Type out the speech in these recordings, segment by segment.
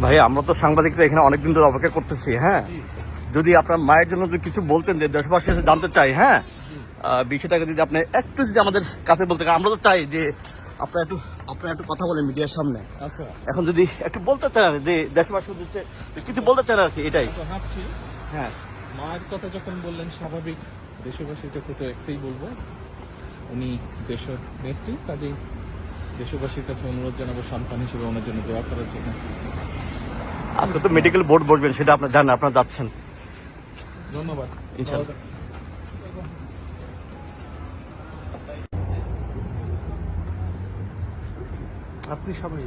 ভাই আমরা তো সাংবাদিকরা এখানে অনেকদিন ধরে অপেক্ষা করতেছি হ্যাঁ? যদি আপনার মায়ের জন্য কিছু বলতেন যে দেশবাসী জানতে চাই হ্যাঁ? বিষয়টাকে যদি আপনি একটু যদি আমাদের কাছে বলতে আমরা তো চাই যে আপনার একটু আপনার একটু কথা বলেন মিডিয়ার সামনে। আচ্ছা। এখন যদি একটু বলতে চান আর যে দেশবাসী উদ্দেশ্যে কিছু বলতে চান আর কি এটাই। ভাবছি। হ্যাঁ। মায়ের কথা যখন বললেন স্বাভাবিক দেশবাসীর কাছে তো একটাই বলব। উনি দেশের নেত্রী কাজেই দেশবাসীর কাছে অনুরোধ জানাব সন্তান হিসেবে ওনার জন্য দোয়া করার জন্য। আজকে তো মেডিকেল বোর্ড বসবেন সেটা আপনার জানেন আপনারা যাচ্ছেন। ধন্যবাদ। ইনশাআল্লাহ। আপনি সবাই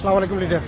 সালাম আলাইকুম লিডার।